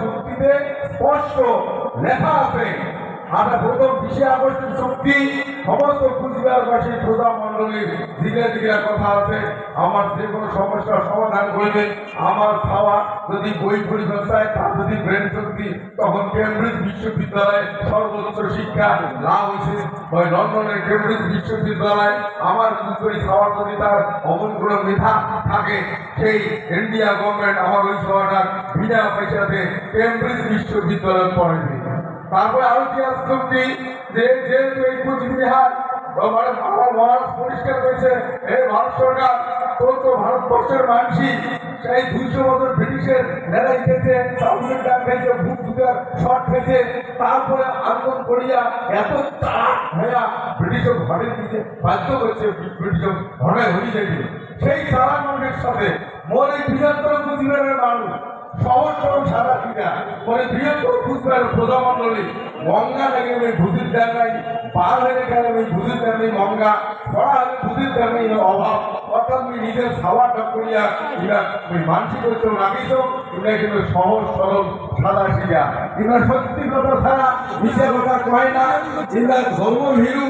চুক্তিতে স্পষ্ট লেখা আছে। আমরা প্রথম বিশে আগস্টের চুক্তি সমস্ত কুচবিহারবাসী প্রজা মন্ডলীর ধীরে ধীরে কথা আছে। আমার যে কোনো সমস্যার সমাধান করবে। আমার খাওয়া যদি বই পরিবার চায়, তার যদি ব্রেন শক্তি, তখন কেমব্রিজ বিশ্ববিদ্যালয়ে সর্বোচ্চ শিক্ষা লাভ হয়েছে। ওই লন্ডনের কেমব্রিজ বিশ্ববিদ্যালয় আমার পুকুরি খাওয়ার যদি তার অমন কোনো মেধা থাকে, সেই ইন্ডিয়া গভর্নমেন্ট আমার ওই সভাটা বিনা পয়সাতে কেমব্রিজ বিশ্ববিদ্যালয়ে পড়াবে তারপরে আরও কি আসছে যে যেহেতু এই কুচবিহার মহারাজ পরিষ্কার হয়েছে এই ভারত সরকার তোর তো ভারতবর্ষের মানুষই সেই দুইশো বছর ব্রিটিশের লড়াই খেয়েছে চাউলের ডাক ভূত ভূতের শট খেয়েছে, তারপরে আন্দোলন করিয়া এত তাড়া হইয়া ব্রিটিশ ঘরে দিতে বাধ্য করছে, ব্রিটিশ ঘরে হয়ে যাবে সেই তারা মানুষের সাথে মোর এই বৃহত্তর কুচবিহারের মানুষ সহজ সরল সাদা কিনা? পরে বৃহত্তর বুঝবার প্রজামণ্ডলী গঙ্গা লেগে ওই ভূতির দেন নাই? পার হয়ে গেলে ওই ভূতির দেন নেই গঙ্গা? ছড়া হলে ভূতির দেন নেই অভাব। অর্থাৎ ওই নিজের খাওয়াটা করিয়া ইরা ওই মানসিক হচ্ছে রাখিত ইরা কিন্তু সহজ, সরল, সাদা শিখা। ইরা সত্যি কথা ছাড়া মিশে কথা কয় না। ইরা ধর্ম ভীরু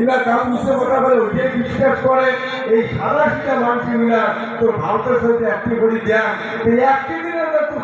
ইরা কাম মিশে কথা বলে ওইটাই বিশ্বাস করে। এই সাদা শিখা মানুষ ইরা তোর ভারতের সাথে একটি করে দেন এই একটি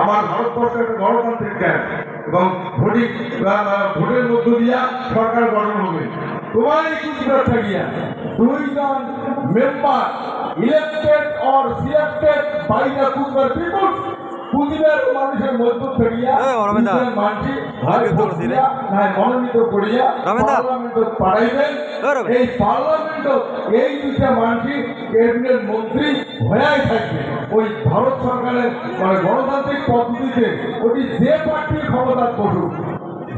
আমার ভারতবর্ষের একটা গণতান্ত্রিক জ্ঞান এবং ভোটিং ভোটের মধ্য দিয়া সরকার গঠন হবে। তোমার এই কুচবিহার থাকিয়া দুইজন member elected or selected by the Cooch Behar Cooch Behar মানুষের হয় দিলে। দিয়া, নয় মনোনীত করিয়া রবিন্দা। পাঠাইবেন এই, পার্লামেন্ট এই দুইটা ক্যাবিনেট মন্ত্রী হয়েই থাকবে ওই ভারত সরকারের মানে গণতান্ত্রিক পদ্ধতিতে ওটি যে পার্টি ক্ষমতা বসুক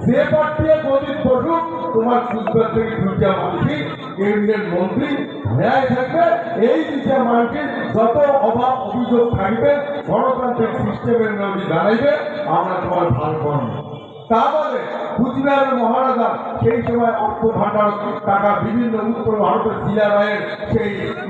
যে পার্টি গদিত বসুক তোমার কুচবিহার থেকে দুইটা মানুষই ক্যাবিনেট মন্ত্রী হয়েই থাকবে। এই বিচার মার্কেট যত অভাব অভিযোগ থাকবে, গণতান্ত্রিক সিস্টেমের নামে দাঁড়াইবে, আমরা তোমার ভালো করব। তা বলে কুচবিহারের মহারাজা সেই সময় অর্থ ভাণ্ডার টাকা বিভিন্ন উত্তর ভারতের শিলা রায়ের সেই